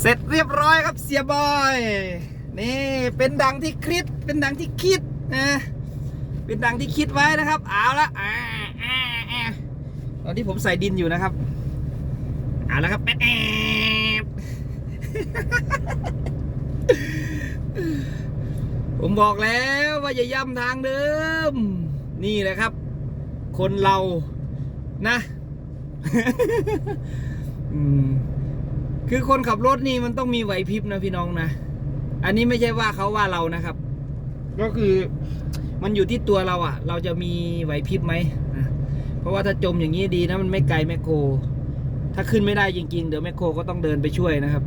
เสร็จเรียบร้อยครับเสียบอย นี่เป็นดังที่คิดเป็นดังที่คิดนะเป็นดังที่คิดไว้นะครับเอาละอ่าอ่าอ่าตอนที่ผมใส่ดินอยู่นะครับเอาละครับแป๊ดแอบผมบอกแล้วว่าอย่าย่ำทางเดิม นี่แหละครับ คนเรานะ อืม คือคนขับรถนี่มันต้องมีไหวพริบนะพี่น้องนะ อันนี้ไม่ใช่ว่าเขาว่าเรานะครับ ก็คือมันอยู่ที่ตัวเราอะ่ะ เราจะมีไหวพริบไหม เพราะว่าถ้าจมอย่างนี้ดีนะมันไม่ไกลแมคโคร ถ้าขึ้นไม่ได้จริงๆ เดี๋ยวแมคโครก็ต้องเดินไปช่วยนะครับ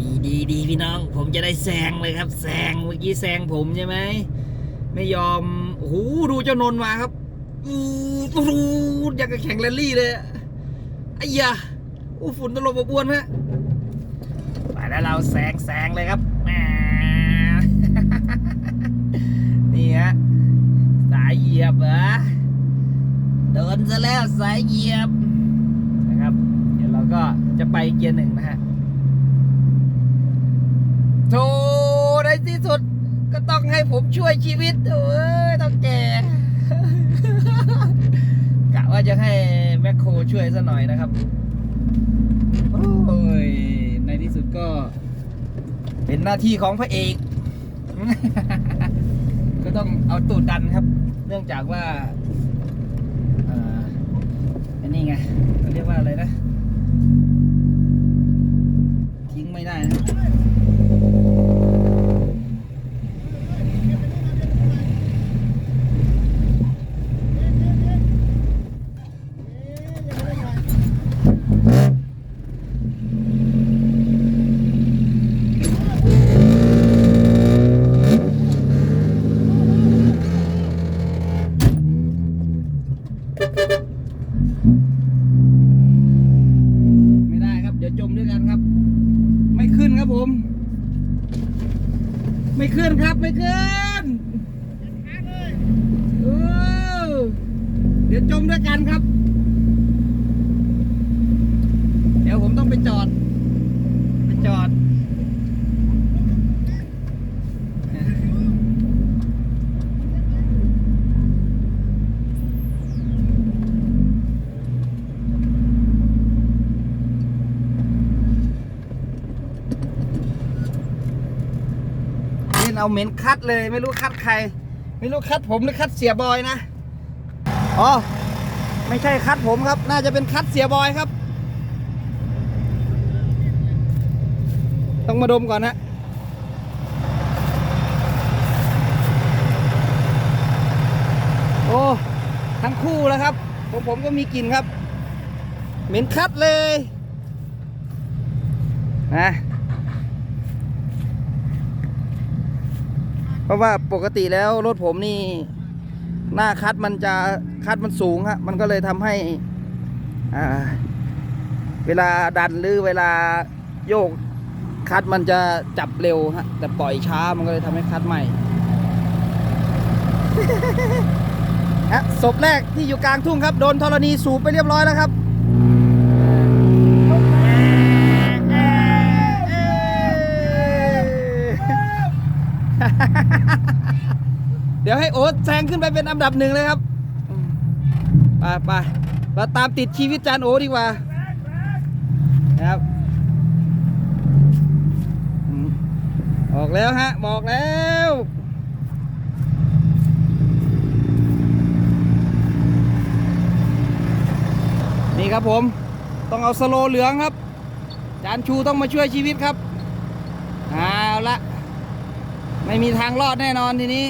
ดีดีดีพี่น้อง ผมจะได้แซงเลยครับแซงเมื่อกี้แซงผมใช่ไหม ไม่ยอมโอ้โหดูเจ้านนมาครับอู้หูอยากจะแข่งแรลลี่เลยอะไอ้ยา อู้ฝุ่นตลบอบอวนฮะไปแล้วเราแซงแซงเลยครับแหมนี่ฮะสายเหยียบเหรอโดนซะแล้วสายเหยียบนะครับ เดี๋ยวเราก็จะไปเกียร์หนึ่งนะฮะโธ่ในที่สุดก็ต้องให้ผมช่วยชีวิตเอ้ยต้องแก่กะว่าจะให้แมคโครช่วยซะหน่อยนะครับ โอ้ย ในที่สุดก็ เป็นหน้าที่ของพระเอก ก็ต้องเอาตูดดันครับ เนื่องจากว่าอันนี้ไงเขาเรียกว่าอะไรนะ ทิ้งไม่ได้นะ ไม่ได้ครับ เดี๋ยวจมด้วยกันครับ ไม่ขึ้นครับผม ไม่ขึ้นครับไม่ขึ้นเออเดี๋ยวจมด้วยกันครับ เดี๋ยวผมต้องไปจอด ไปจอด เอาเหม็นคัดเลย ไม่รู้คัดใคร ไม่รู้คัดผมหรือคัดเสียบอยนะอ๋อไม่ใช่คัดผมครับ น่าจะเป็นคัดเสียบอยครับ ต้องมาดมก่อนนะโอ้ทั้งคู่แล้วครับผมผมก็มีกลิ่นครับ เหม็นคัดเลยนะ เพ ราะว่าปกติแล้วรถผมนี่หน้าคัดมันจะคัดมันสูงฮะมันก็เลยทำให้เวลาดันหรือเวลาโยกคัดมันจะจับเร็วฮะแต่ปล่อยช้ามันก็เลยทำให้คัดใหม่ฮะศพแรกที่อยู่กลางทุ่งครับ โดนธรณีสูบไปเรียบร้อยแล้วครับ ดี๋ยวให้โอ๊ตแซงขึ้นไปเป็นอันดับหนึ่งเลยครับไปไปเราตามติดชีวิตจานโอดีกว่านะครับอืมบอกแล้วฮะบอกแล้วนี่ครับผมต้องเอาสโลว์เหลืองครับ จานชูต้องมาช่วยชีวิตครับเอาละไม่มีทางรอดแน่นอนทีนี้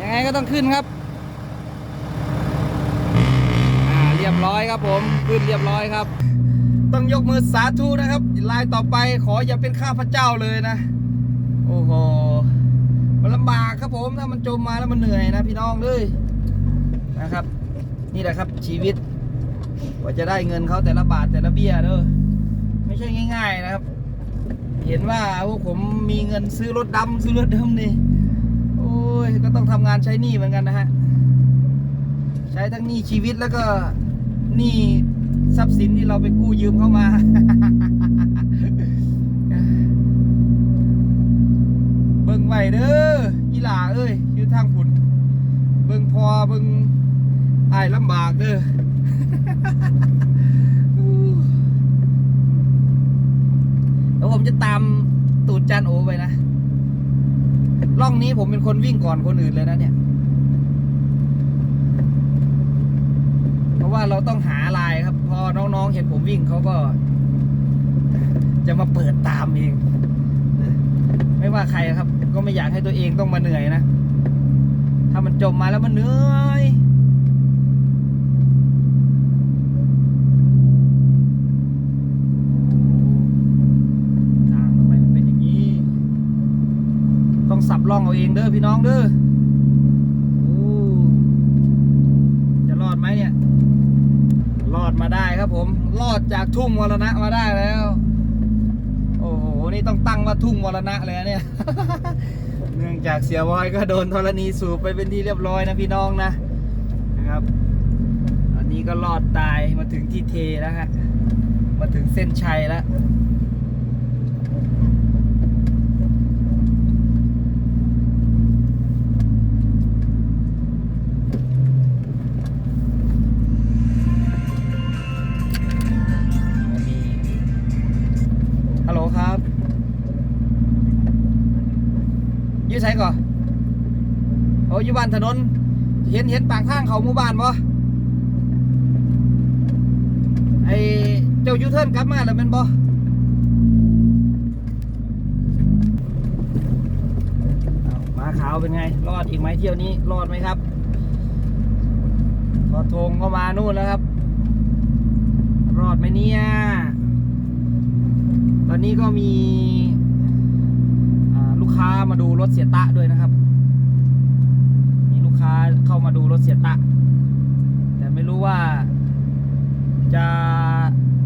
ยังไงก็ต้องขึ้นครับเรียบร้อยครับผมขึ้นเรียบร้อยครับ ต้องยกมือสาธุนะครับลายต่อไปขออย่าเป็นข้าพเจ้าเลยนะ โอ้โหมันลำบากครับผมถ้ามันจมมาแล้วมันเหนื่อยนะพี่น้องเลยนะครับ นี่แหละครับชีวิตกว่าจะได้เงินเขาแต่ละบาทแต่ละเบี้ยเด้อไม่ใช่ง่าย ๆนะครับ เห็นว่าพวกผมมีเงินซื้อรถดำซื้อรถดำนี่ ยก็ต้องทำงานใช้หนี้เหมือนกันนะฮะ ใช้ทั้งหนี้ชีวิตแล้วก็หนี้ทรัพย์สินที่เราไปกู้ยืมเข้ามาเบิ่งไหวเด้ออีหล่าเอ้ยยู่ทางผุนเบิ่งพอเบิ่งอายลำบากเด้อแล้วผมจะตามตูดจันโอไปนะ ล่องนี้ผมเป็นคนวิ่งก่อนคนอื่นเลยนะเนี่ย เพราะว่าเราต้องหาลายครับ พอน้องๆ เห็นผมวิ่งเขาก็ จะมาเปิดตามเอง ไม่ว่าใครครับ ก็ไม่อยากให้ตัวเองต้องมาเหนื่อยนะ ถ้ามันจมมาแล้วมันเหนื่อยทางทำไมมันเป็นอย่างนี้ ต้องสับ ล่องเอาเองเด้อพี่น้องเด้อจะรอดไหมเนี่ย รอดมาได้ครับผม รอดจากทุ่งมรณะมาได้แล้ว โอ้โห นี่ต้องตั้งว่าทุ่งมรณะเลยเนี่ย เนื่องจากเสียบอยก็โดนธรณีสูบไปเป็นที่เรียบร้อยนะพี่น้องนะ นะครับอันนี้ก็รอดตายมาถึงที่เทแล้วฮะ มาถึงเส้นชัยแล้ว ยืดใช้ก่อนโอ้ยู่บ้านถนน เห็นเห็นปากข้างเขาหมู่บ้านบ่ไอเจ้ายูเทิร์นกลับมาแล้วแมันบ่ามาขาวเป็นไง รอดอีกไหมเที่ยวนี้ รอดไหมครับพอทงก็มานู่นแล้วครับ รอดไหมเนี่ย ตอนนี้ก็มี ค้ามาดูรถเสียตะด้วยนะครับ มีลูกค้าเข้ามาดูรถเสียตะ แต่ไม่รู้ว่าจะ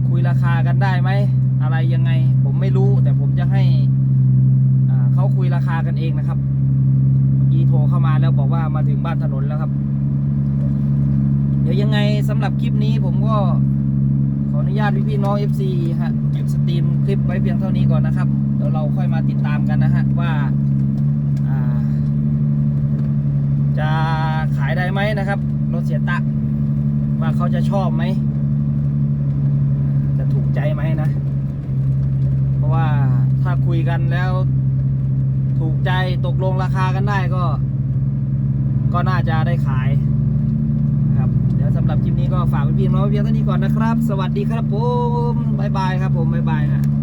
คุยราคากันได้ไหม อะไรยังไง ผมไม่รู้ แต่ผมจะให้เขาคุยราคากันเองนะครับ เมื่อกี้โทรเข้ามาแล้วบอกว่ามาถึงบ้านถนนแล้วครับ เดี๋ยวยังไงสำหรับคลิปนี้ผมก็ ออนุญาตพี่พี่ๆน้อง FC ฮะหยุดสตรีมคลิปไว้เพียงเท่านี้ก่อนนะครับ เดี๋ยวเราค่อยมาติดตามกันนะฮะว่าอ่าจะขายได้ไหมนะครับ รถเสียตะ ว่าเขาจะชอบไหม จะถูกใจไหมนะ เพราะว่าถ้าคุยกันแล้ว ถูกใจตกลงราคากันได้ก็ ก็น่าจะได้ขาย วสำหรับคลิปนี้ก็ฝากไว้เพียงน้อยเพียงเท่านี้ก่อนนะครับ สวัสดีครับผมบายบายครับผมบายบายฮะ